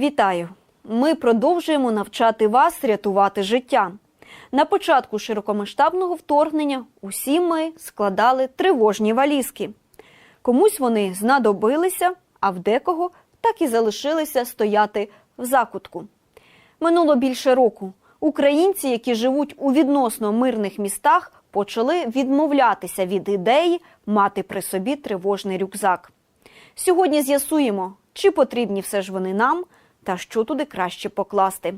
Вітаю! Ми продовжуємо навчати вас рятувати життя. На початку широкомасштабного вторгнення усі ми складали тривожні валізки. Комусь вони знадобилися, а в декого так і залишилися стояти в закутку. Минуло більше року. Українці, які живуть у відносно мирних містах, почали відмовлятися від ідеї мати при собі тривожний рюкзак. Сьогодні з'ясуємо, чи потрібні все ж вони нам та що туди краще покласти.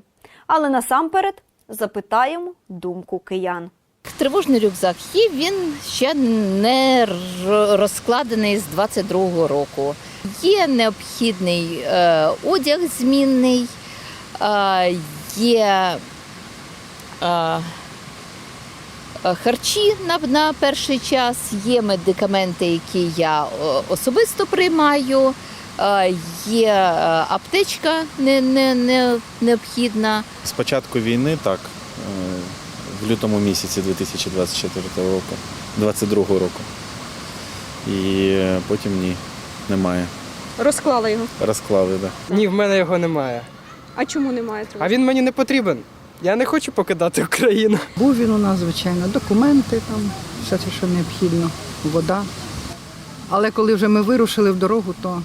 Але насамперед запитаємо думку киян. Тривожний рюкзак є, він ще не розкладений з 22-го року. Є необхідний е, одяг змінний, е, є е, е, харчі на, на перший час, є медикаменти, які я е, особисто приймаю, є е, аптечка не, не, не, необхідна. З початку війни, так, е, в лютому місяці 2024 року, 22 року. І е, потім ні, немає. Розклала його. Розклали, так. Да. Ні, в мене його немає. А чому немає А він мені не потрібен. Я не хочу покидати Україну. Був він у нас, звичайно, документи, там, все те, що необхідно, вода. Але коли вже ми вирушили в дорогу, то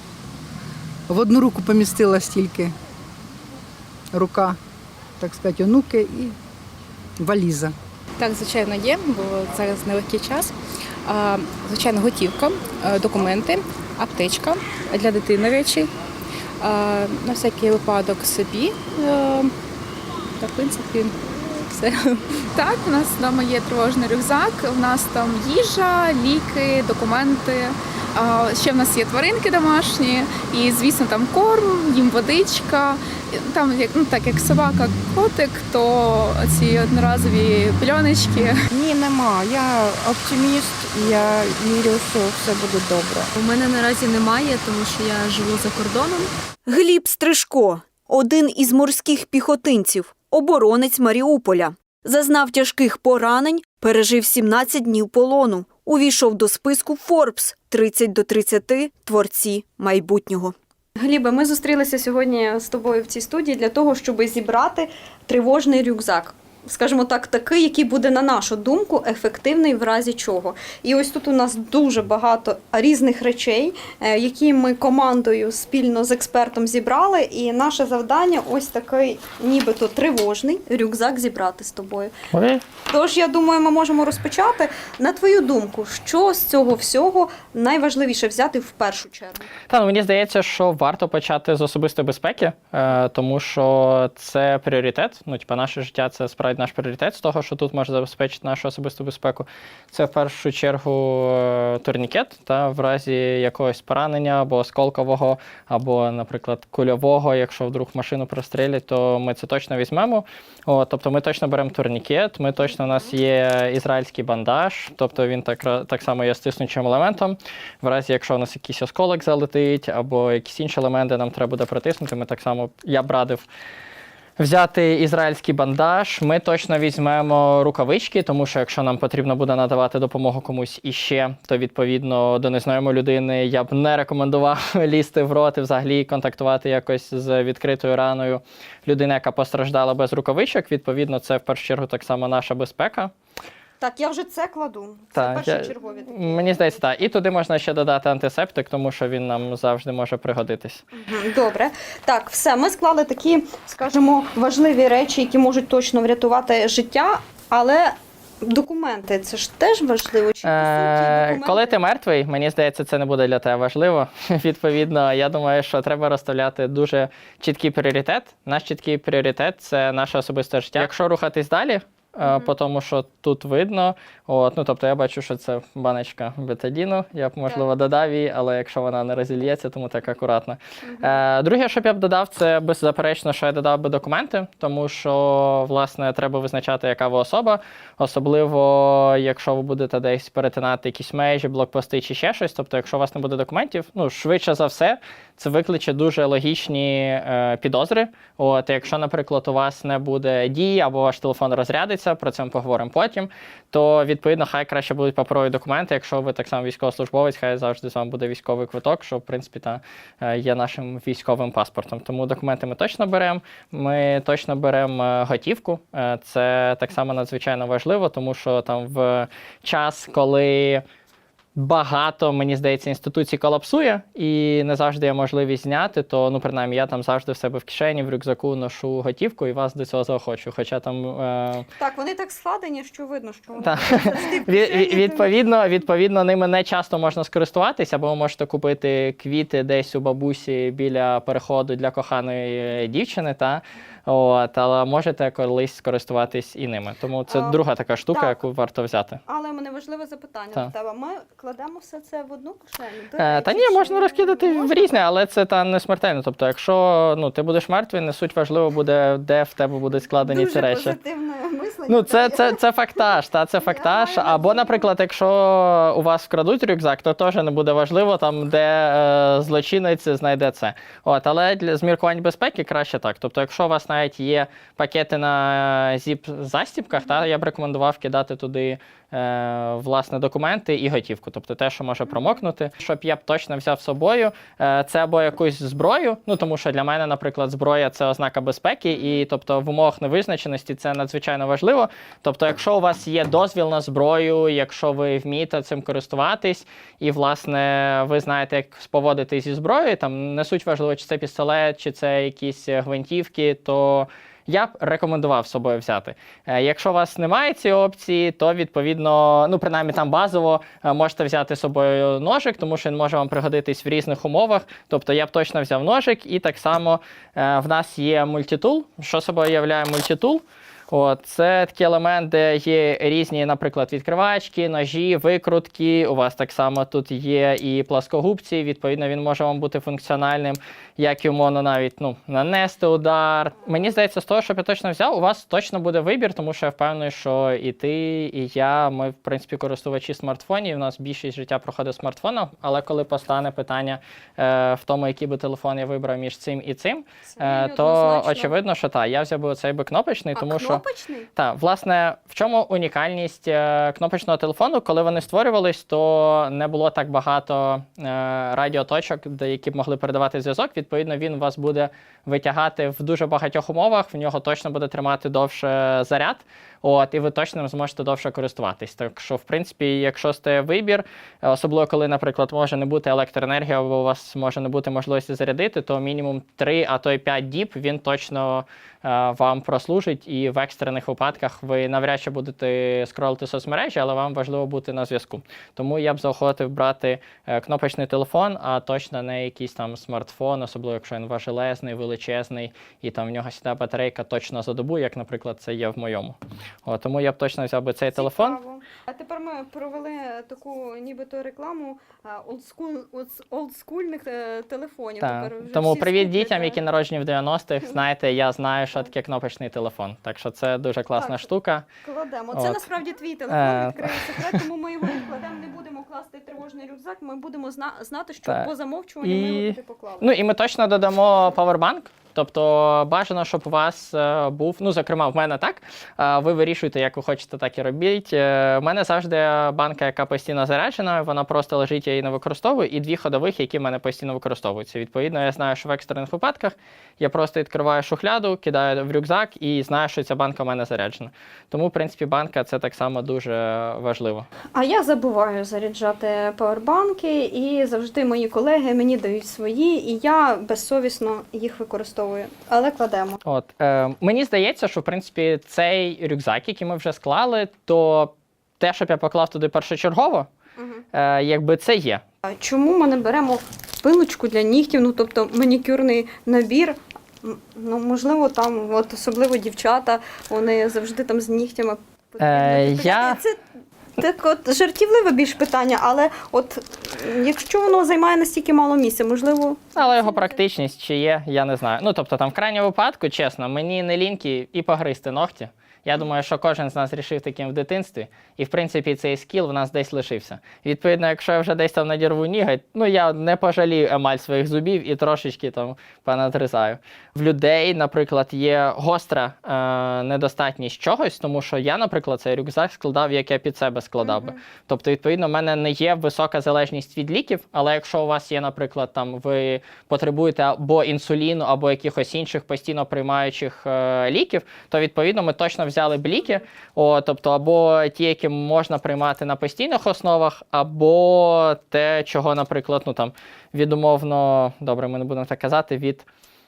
в одну руку помістилась тільки рука, так сказати, онуки і валіза. Так, звичайно, є, бо зараз нелегкий час. Звичайно, готівка, документи, аптечка для дитини речі. На всякий випадок собі. Е, Та, в принципі, все. Так, у нас вдома є тривожний рюкзак. У нас там їжа, ліки, документи. А, Ще в нас є тваринки домашні, і звісно, там корм, їм водичка. Там як ну так як собака, котик, то ці одноразові пільоночки. Ні, нема. Я оптиміст, і я вірю, що все буде добре. У мене наразі немає, тому що я живу за кордоном. Гліб Стрижко, один із морських піхотинців, оборонець Маріуполя. Зазнав тяжких поранень, пережив 17 днів полону. Увійшов до списку Forbes 30 до 30 творці майбутнього. Глібе, ми зустрілися сьогодні з тобою в цій студії для того, щоб зібрати тривожний рюкзак. Скажімо так, такий, який буде, на нашу думку, ефективний в разі чого. І ось тут у нас дуже багато різних речей, е, які ми командою спільно з експертом зібрали. І наше завдання ось такий, нібито тривожний рюкзак зібрати з тобою. Тож я думаю, ми можемо розпочати. На твою думку, що з цього всього найважливіше взяти в першу чергу? Та ну мені здається, що варто почати з особистої безпеки, е, тому що це пріоритет. Ну, типа, наше життя це справді наш пріоритет з того, що тут може забезпечити нашу особисту безпеку. Це в першу чергу е, турнікет, та в разі якогось поранення або осколкового, або, наприклад, кульового, якщо вдруг машину прострілять, то ми це точно візьмемо. О, тобто ми точно беремо турнікет, ми точно у нас є ізраїльський бандаж, тобто він так, так само є стиснучим елементом. В разі, якщо у нас якийсь осколок залетить, або якісь інші елементи нам треба буде протиснути, ми так само я б радив. Взяти ізраїльський бандаж, ми точно візьмемо рукавички, тому що якщо нам потрібно буде надавати допомогу комусь іще, то відповідно до незнайомої людини я б не рекомендував лізти в рот і взагалі контактувати якось з відкритою раною людини, яка постраждала без рукавичок. Відповідно, це в першу чергу так само наша безпека. Так, я вже це кладу. Це Так, я- такі. Мені здається, так. І туди можна ще додати антисептик, тому що він нам завжди може пригодитись. Мгм, Добре. Так, все. Ми склали такі, скажімо, важливі речі, які можуть точно врятувати життя, але документи це ж теж важливо. Чи по суті Е, документи? коли ти мертвий, мені здається, це не буде для тебе важливо. Відповідно, я думаю, що треба розставляти дуже чіткий пріоритет. Наш чіткий пріоритет це наше особисте життя. Якщо рухатись далі, е, по тому, що тут видно, от, ну тобто я бачу, що це баночка бетадіну. Я б можливо додав її, але якщо вона не розільється, тому так акуратно. Е, друге, що б я б додав, це беззаперечно, що я додав би документи, тому що власне треба визначати, яка ви особа, особливо якщо ви будете десь перетинати якісь межі, блокпости чи ще щось. Тобто, якщо у вас не буде документів, ну швидше за все, це викличе дуже логічні е, підозри. От, якщо, наприклад, у вас не буде дії або ваш телефон розрядиться. Це, про це ми поговоримо потім. То відповідно, хай краще будуть паперові документи. Якщо ви так само військовослужбовець, хай завжди з вами буде військовий квиток, що в принципі та е, є нашим військовим паспортом. Тому документи ми точно беремо. Ми точно беремо е, готівку. Е, Це так само надзвичайно важливо, тому що там в час, коли багато, мені здається, інституцій колапсує, і не завжди є можливість зняти, то ну, принаймні, я там завжди в себе в кишені, в рюкзаку ношу готівку і вас до цього заохочу. Хоча там. Е, Так, вони так складені, що видно, що вони та, завжди в від, відповідно, відповідно, ними не часто можна скористуватися, або ви можете купити квіти десь у бабусі біля переходу для коханої е, дівчини, та, от, але можете колись скористуватись і ними. Тому це А, друга така штука, так. яку варто взяти. Але мене важливе запитання Так. до тебе. Ми кладемо все це в одну кишеню. До Е, Та ні, можна розкидати в можна? різне, але це та не смертельно. Тобто, якщо ну, ти будеш мертвий, не суть важливо буде, де в тебе будуть складені Дуже ці речі. позитивне мислення. Ну, це, це, це фактаж, та це фактаж. Або, наприклад, якщо у вас вкрадуть рюкзак, то теж не буде важливо, там, де е, злочинець знайде це. От, але для зміркувань безпеки краще так. Тобто, якщо у вас навіть є пакети на зіп-застіпках, та я б рекомендував кидати туди. Е, власне, документи і готівку, тобто те, що може промокнути. Щоб я б точно взяв з собою, е, це або якусь зброю. Ну тому що для мене, наприклад, зброя це ознака безпеки, і тобто в умовах невизначеності це надзвичайно важливо. Тобто, якщо у вас є дозвіл на зброю, якщо ви вмієте цим користуватись, і власне ви знаєте, як споводитись зі зброєю, там не суть важливо, чи це пістолет, чи це якісь гвинтівки, то. Я б рекомендував собою взяти. Е, Якщо у вас немає цієї опції, то відповідно, ну принаймні там базово е, можете взяти з собою ножик, тому що він може вам пригодитись в різних умовах. Тобто я б точно взяв ножик, і так само е, в нас є мультитул. Що собою являє мультитул? От, це такий елемент, де є різні, наприклад, відкривачки, ножі, викрутки. У вас так само тут є і пласкогубці. Відповідно, він може вам бути функціональним, як умовно навіть ну, нанести удар. Мені здається, з того, що я точно взяв, у вас точно буде вибір, тому що я впевнений, що і ти, і я, ми, в принципі, користувачі смартфонів. У нас більшість життя проходить смартфоном, але коли постане питання е, в тому, який би телефон я вибрав між цим і цим, е, то Однозначно. очевидно, що так, я взяв би оцей би кнопочний, А тому що. кнопочний? Так, власне, в чому унікальність е, кнопочного телефону, коли вони створювались, то не було так багато е, радіоточок, де які б могли передавати зв'язок. Відповідно, він вас буде витягати в дуже багатьох умовах. В нього точно буде тримати довше заряд. От, і ви точно зможете довше користуватись. Так що, в принципі, якщо стає вибір, особливо коли, наприклад, може не бути електроенергії, або у вас може не бути можливості зарядити, то мінімум 3, а то й 5 діб він точно е, вам прослужить, і в екстрених випадках ви навряд чи будете скролити соцмережі, але вам важливо бути на зв'язку. Тому я б заохотив брати е, кнопочний телефон, а точно не якийсь там смартфон, особливо якщо він важелезний, величезний, і там в нього сідає батарейка точно за добу, як, наприклад, це є в моєму. О, тому я б точно взяв би цей телефон. А тепер ми провели таку нібито рекламу а, олдскул, олдс- олдскульних е, телефонів. Так. Тепер вже Тому всі привіт скуплять, дітям, так. які народжені в 90-х. Знаєте, я знаю, що таке кнопочний телефон. Так що це дуже класна Так. штука. Кладемо. Це От. насправді твій телефон, Е, відкрию секрет, тому ми його відкладемо, не будемо класти тривожний рюкзак, ми будемо зна- знати, що Так. по замовчуванню ми І- його туди поклали. Ну і ми точно додамо павербанк. Тобто бажано, щоб у вас е, був, ну зокрема, в мене так. е, ви вирішуєте, як ви хочете, так і робіть. Е, в мене завжди банка, яка постійно заряджена, вона просто лежить, я її не використовую, і дві ходових, які в мене постійно використовуються. Відповідно, я знаю, що в екстрених випадках я просто відкриваю шухляду, кидаю в рюкзак і знаю, що ця банка в мене заряджена. Тому, в принципі, банка це так само дуже важливо. А я забуваю заряджати павербанки, і завжди мої колеги мені дають свої, і я безсовісно їх використовую. Але кладемо. От е, мені здається, що в принципі цей рюкзак, який ми вже склали, то те, щоб я поклав туди першочергово, е, якби це є. Чому ми не беремо пилочку для нігтів, ну тобто манікюрний набір? Ну, можливо, там, от особливо дівчата, вони завжди там з нігтями Е, я- Це так от жартівливе більш питання, але от якщо воно займає настільки мало місця, можливо. Але його практичність чи є, я не знаю. Ну тобто, там в крайньому випадку, чесно, мені не ліньки і погризти ногті. Я думаю, що кожен з нас рішив таким в дитинстві, і в принципі цей скіл в нас десь лишився. Відповідно, якщо я вже десь там надірву ніготь, ну я не пожалію емаль своїх зубів і трошечки там понадрізаю. В людей, наприклад, є гостра е, недостатність чогось, тому що я, наприклад, цей рюкзак складав, як я під себе складав би. Тобто, відповідно, в мене не є висока залежність від ліків, але якщо у вас є, наприклад, там ви потребуєте або інсуліну, або якихось інших постійно приймаючих е, ліків, то відповідно ми точно взяли б бліки, о, тобто або ті, які можна приймати на постійних основах, або те, чого, наприклад, ну там від добре, ми не будемо так казати, від.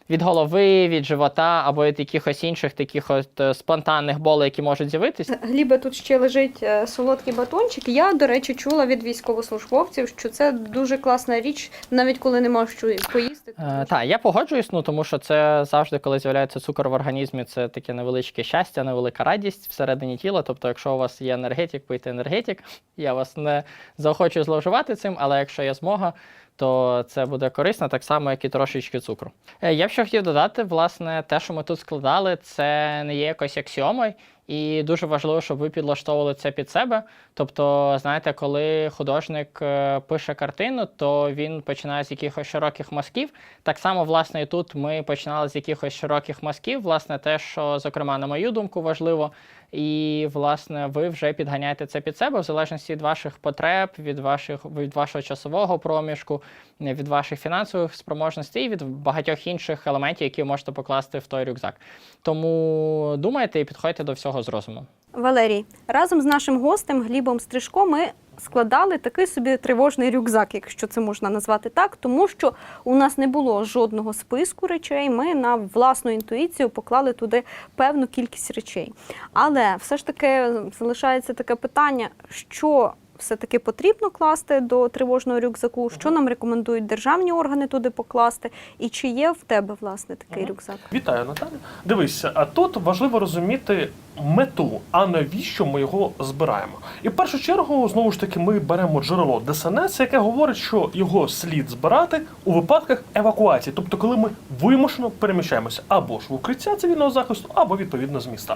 Від голови, від живота або від якихось інших таких от е, спонтанних болей, які можуть з'явитись. Глібе, тут ще лежить е, солодкий батончик. Я, до речі, чула від військовослужбовців, що це дуже класна річ, навіть коли нема що поїсти. Е, так, я погоджуюсь, ну тому що це завжди, коли з'являється цукор в організмі, це таке невеличке щастя, невелика радість всередині тіла. Тобто, якщо у вас є енергетик, пийте енергетик. Я вас не заохочую зловживати цим, але якщо є змога, то це буде корисно, так само, як і трошечки цукру. Е, Я б ще хотів додати, власне, те, що ми тут складали, це не є якось аксіомою. І дуже важливо, щоб ви підлаштовували це під себе. Тобто, знаєте, коли художник е, пише картину, то він починає з якихось широких мазків. Так само, власне, і тут ми починали з якихось широких мазків. Власне, те, що, зокрема, на мою думку, важливо. І, власне, ви вже підганяєте це під себе в залежності від ваших потреб, від ваших від вашого часового проміжку, від ваших фінансових спроможностей від багатьох інших елементів, які ви можете покласти в той рюкзак. Тому думайте і підходьте до всього з розумом. Валерій, разом з нашим гостем Глібом Стрижко ми складали такий собі тривожний рюкзак, якщо це можна назвати так, тому що у нас не було жодного списку речей. Ми на власну інтуїцію поклали туди певну кількість речей. Але все ж таки залишається таке питання, що. Все-таки потрібно класти до тривожного рюкзаку, що нам рекомендують державні органи туди покласти, і чи є в тебе власне такий рюкзак? Вітаю, Наталя. Дивися, а тут важливо розуміти мету, а навіщо ми його збираємо. І в першу чергу, знову ж таки, ми беремо джерело ДСНС, яке говорить, що його слід збирати у випадках евакуації, тобто коли ми вимушено переміщаємося або ж в укриття цивільного захисту, або відповідно з міста.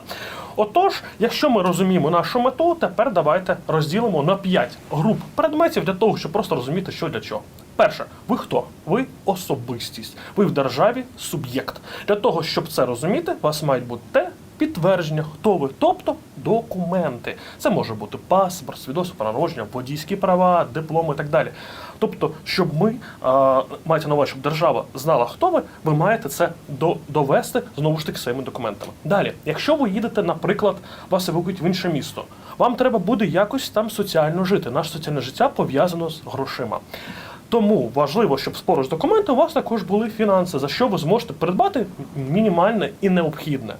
Отож, якщо ми розуміємо нашу мету, тепер давайте розділимо на 5 груп предметів для того, щоб просто розуміти, що для чого. Перше, ви хто? Ви особистість. Ви в державі суб'єкт. Для того, щоб це розуміти, у вас мають бути те підтвердження, хто ви, тобто документи. Це може бути паспорт, свідоцтво про народження, водійські права, дипломи і так далі. Тобто, щоб ми маєте на увазі, щоб держава знала, хто ви, ви маєте це до, довести знову ж таки своїми документами. Далі, якщо ви їдете, наприклад, вас евакують в інше місто, вам треба буде якось там соціально жити. Наше соціальне життя пов'язано з грошима. Тому важливо, щоб поруч з документом у вас також були фінанси, за що ви зможете придбати мінімальне і необхідне.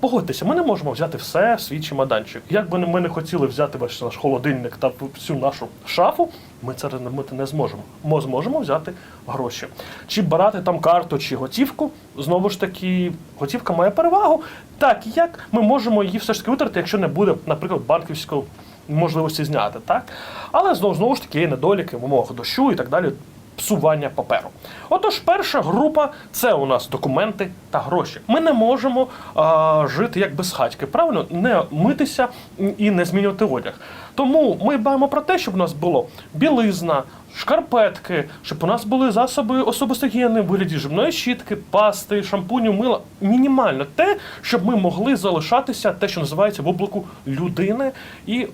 Погодьтеся, ми не можемо взяти все в свій чемоданчик. Як би ми не хотіли взяти весь наш холодильник та всю нашу шафу, ми це робити не зможемо. Ми зможемо взяти гроші. Чи брати там карту, чи готівку. Знову ж таки, готівка має перевагу, так як ми можемо її все ж таки витратити, якщо не буде, наприклад, банківського можливості зняти, так? Але знову, знову ж таки є недоліки в умовах дощу і так далі. Псування паперу. Отож, перша група це у нас документи та гроші. Ми не можемо а, жити як без хатьки, правильно? Не митися і не змінювати одяг. Тому ми дбаємо про те, щоб у нас було білизна, шкарпетки, щоб у нас були засоби особистої гігієни в вигляді жимної щітки, пасти, шампуню, мила. Мінімально те, щоб ми могли залишатися те, що називається в облику людини і е,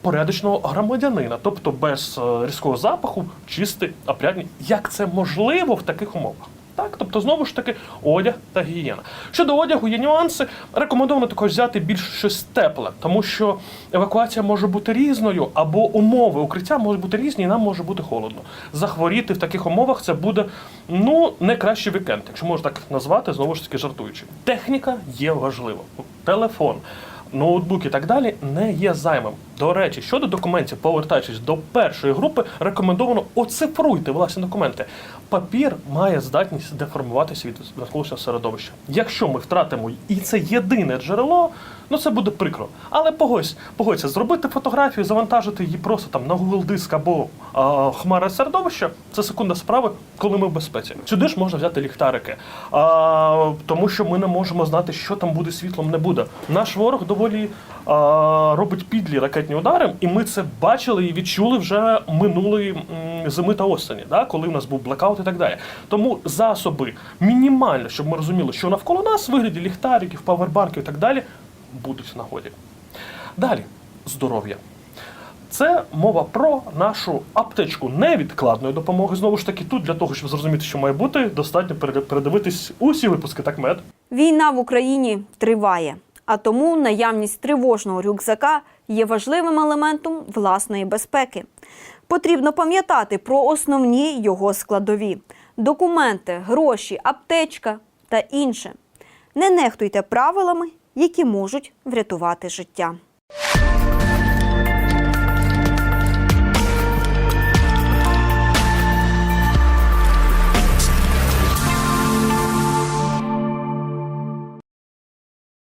порядочного громадянина, тобто без е, різкого запаху, чисти опрятний. Як це можливо в таких умовах? Так, тобто знову ж таки одяг та гігієна. Щодо одягу є нюанси. Рекомендовано також взяти більш щось тепле, тому що евакуація може бути різною, або умови укриття можуть бути різні, і нам може бути холодно. Захворіти в таких умовах це буде ну не кращий вікенд, якщо можна так назвати, знову ж таки жартуючи. Техніка є важлива. Телефон. Ноутбук і так далі не є займом. До речі, щодо документів, повертаючись до першої групи, рекомендовано оцифруйте власні документи. Папір має здатність деформуватися від навколишнього середовища. Якщо ми втратимо і це єдине джерело, ну це буде прикро. Але погодься, погодься, зробити фотографію, завантажити її просто там на Google диск або а, хмара середовища це секунда справи, коли ми в безпеці. Сюди ж можна взяти ліхтарики, а, тому що ми не можемо знати, що там буде світлом, не буде. Наш ворог доволі робить підлі ракетні удари, і ми це бачили і відчули вже минулої зими та осені, да, коли в нас був блекаут і так далі. Тому засоби мінімально, щоб ми розуміли, що навколо нас в вигляді ліхтариків, павербанків і так далі будуть в нагоді. Далі здоров'я. Це мова про нашу аптечку невідкладної допомоги. Знову ж таки, тут для того, щоб зрозуміти, що має бути, достатньо пере- передивитись усі випуски так мед. Війна в Україні триває, а тому наявність тривожного рюкзака є важливим елементом власної безпеки. Потрібно пам'ятати про основні його складові: документи, гроші, аптечка та інше. Не нехтуйте правилами, які можуть врятувати життя.